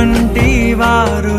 వంటి వారు